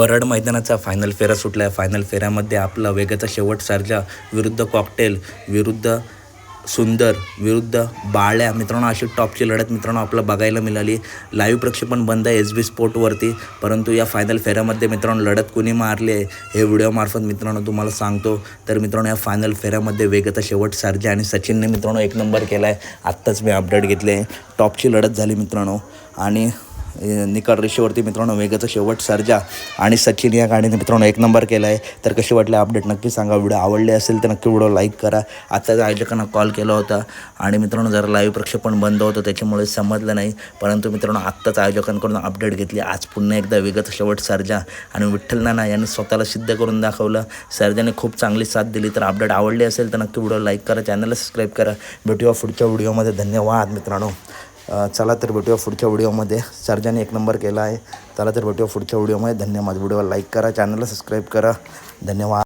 बरड मैदानाचा final फेरा सुटला आहे फायनल फेऱ्यामध्ये आपला वेगाचा शेवट सारजा विरुद्ध कॉकटेल विरुद्ध सुंदर विरुद्ध बाळ्या. मित्रांनो अशी टॉपची लढत मित्रांनो आपलं बघायला मिळाली. लाईव्ह प्रक्षेपण बंद आहे एस बी स्पोर्टवरती परंतु या फायनल फेऱ्यामध्ये मित्रांनो लढत कोणी मारली आहे हे व्हिडिओमार्फत मित्रांनो तुम्हाला सांगतो. तर मित्रांनो या फायनल फेऱ्यामध्ये वेगाचा शेवट सारजा आणि सचिनने मित्रांनो एक नंबर केला आहे आत्ताच मी अपडेट घेतले. आहे टॉपची लढत झाली मित्रांनो. आणि निकाल रेषेवरती मित्रांनो वेगाचा शेवट सर्जा आणि सचिन या गाडीने मित्रांनो एक नंबर केला आहे तर कसे वाटले अपडेट नक्की सांगा. व्हिडिओ आवडले असेल तर नक्की व्हिडिओ लाईक करा. आत्ताच आयोजकांना कॉल केला होता आणि मित्रांनो जरा लाईव्ह प्रक्षेपण बंद होतं त्याच्यामुळे समजलं नाही. परंतु मित्रांनो आत्ताच आयोजकांकडून अपडेट घेतली. आज पुन्हा एकदा वेगाचा शेवट सर्जा आणि विठ्ठल नाना यांनी स्वतःला सिद्ध करून दाखवलं. सर्जाने खूप चांगली साथ दिली. तर अपडेट आवडली असेल तर नक्की व्हिडिओ लाईक करा. चॅनलला सबस्क्राईब करा. भेटूया पुढच्या व्हिडिओमध्ये धन्यवाद मित्रांनो. चला तर भेटूया पुढच्या व्हिडिओमध्ये. सर्जाने एक नंबर केला आहे. चला तर भेटूया पुढच्या व्हिडिओमध्ये. धन्यवाद. व्हिडिओला लाईक करा चॅनलला सबस्क्राईब करा. धन्यवाद.